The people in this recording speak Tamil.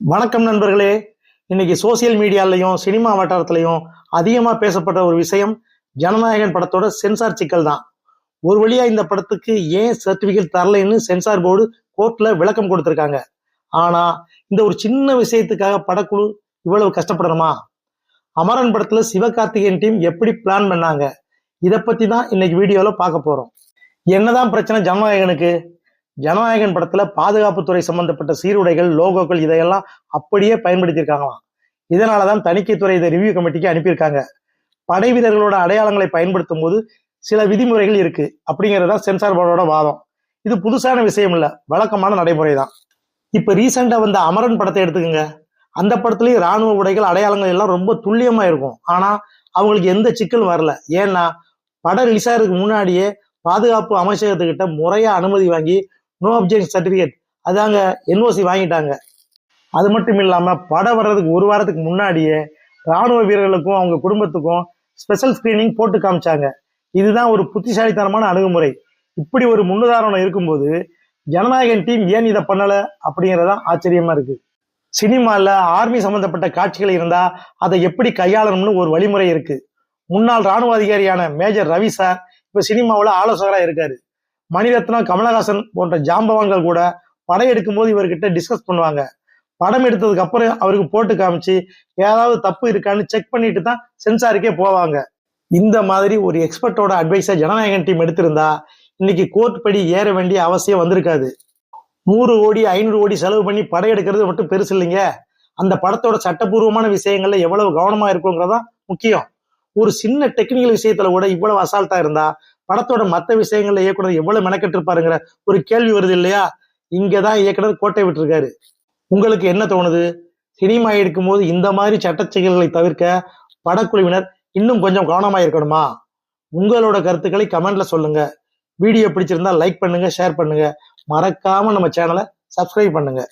வணக்கம் நண்பர்களே. இன்னைக்கு சோசியல் மீடியாலையும் சினிமா வட்டாரத்திலையும் அதிகமாக பேசப்பட்ட ஒரு விஷயம் ஜனநாயகன் படத்தோட சென்சார் சிக்கல் தான். ஒரு வழியா இந்த படத்துக்கு ஏன் சர்டிஃபிகேட் தரலைன்னு சென்சார் போர்டு கோர்ட்டில் விளக்கம் கொடுத்துருக்காங்க. ஆனால் இந்த ஒரு சின்ன விஷயத்துக்காக படக்குழு இவ்வளவு கஷ்டப்படணுமா? அமரன் படத்துல சிவகார்த்திகேயன் டீம் எப்படி பிளான் பண்ணாங்க? இதை பற்றி தான் இன்னைக்கு வீடியோவில் பார்க்க போகிறோம் என்னதான் பிரச்சனை ஜனநாயகனுக்கு? ஜனநாயகன் படத்துல பாதுகாப்புத்துறை சம்பந்தப்பட்ட சீருடைகள் லோகோக்கள் இதையெல்லாம் அப்படியே பயன்படுத்தியிருக்காங்களாம். இதனாலதான் தணிக்கைத்துறை இதை ரிவ்யூ கமிட்டிக்கு அனுப்பியிருக்காங்க. படை வீரர்களோட அடையாளங்களை பயன்படுத்தும் போது சில விதிமுறைகள் இருக்கு அப்படிங்கிறது தான் சென்சார் போர்டோட வாதம். இது புதுசான விஷயம் இல்ல வழக்கமான நடைமுறை தான் இப்ப ரீசெண்டா வந்த அமரன் படத்தை எடுத்துக்கோங்க. அந்த படத்துலயும் ராணுவ உடைகள் அடையாளங்கள் எல்லாம் ரொம்ப துல்லியமா இருக்கும். ஆனா அவங்களுக்கு எந்த சிக்கலும் வரல. ஏன்னா படம் ரிலீஸ் ஆகிறதுக்கு முன்னாடியே பாதுகாப்பு அமைச்சகத்துக்கிட்ட முறையா அனுமதி வாங்கி நோ அப்ஜெக்ஷன் சர்டிஃபிகேட் அதாங்க என்ஓசி வாங்கிட்டாங்க. அது மட்டும் இல்லாமல் படம் வர்றதுக்கு ஒரு வாரத்துக்கு முன்னாடியே ராணுவ வீரர்களுக்கும் அவங்க குடும்பத்துக்கும் ஸ்பெஷல் ஸ்கிரீனிங் போட்டு காமிச்சாங்க. இதுதான் ஒரு புத்திசாலித்தனமான அணுகுமுறை. இப்படி ஒரு முன்னுதாரணம் இருக்கும்போது ஜனநாயகன் டீம் ஏன் இதை பண்ணலை? அப்படிங்கிறதான் ஆச்சரியமா இருக்கு. சினிமாவில் ஆர்மி சம்பந்தப்பட்ட காட்சிகள் இருந்தா அதை எப்படி கையாளணும்னு ஒரு வழிமுறை இருக்கு. முன்னாள் ராணுவ அதிகாரியான மேஜர் ரவி சார் இப்ப சினிமாவில் ஆலோசகராக இருக்காரு. மணிரத்னம் கமலஹாசன் போன்ற ஜாம்பவான்கள் கூட படம் எடுக்கும்போது இவர்கிட்ட டிஸ்கஸ் பண்ணுவாங்க. படம் எடுத்ததுக்கு அப்புறம் அவருக்கு போட்டு காமிச்சு ஏதாவது தப்பு இருக்கான்னு செக் பண்ணிட்டு தான் சென்சாருக்கே போவாங்க. இந்த மாதிரி ஒரு எக்ஸ்பர்ட்டோட அட்வைஸை ஜனநாயகன் டீம் எடுத்திருந்தா இன்னைக்கு கோர்ட் படி ஏற வேண்டிய அவசியம் வந்திருக்காது. நூறு கோடி ஐநூறு கோடி செலவு பண்ணி படம் எடுக்கிறது மட்டும் பெருசு இல்லைங்க. அந்த படத்தோட சட்டபூர்வமான விஷயங்கள்ல எவ்வளவு கவனமா இருக்குங்கிறதா முக்கியம். ஒரு சின்ன டெக்னிக்கல் விஷயத்துல கூட இவ்வளவு அசால்ட்டா இருந்தா படத்தோட மற்ற விஷயங்கள்ல இயக்குனர் எவ்வளவு மெனக்கெட்டு இருப்பாருங்கிற ஒரு கேள்வி வருது இல்லையா? இங்கதான் இயக்குனர் கோட்டை விட்டுருக்காரு. உங்களுக்கு என்ன தோணுது? சினிமா எடுக்கும்போது இந்த மாதிரி சட்ட செயல்களை தவிர்க்க படக்குழுவினர் இன்னும் கொஞ்சம் கவனமா இருக்கணுமா? உங்களோட கருத்துக்களை கமெண்ட்ல சொல்லுங்க. வீடியோ பிடிச்சிருந்தா லைக் பண்ணுங்க ஷேர் பண்ணுங்க. மறக்காம நம்ம சேனலை சப்ஸ்கிரைப் பண்ணுங்க.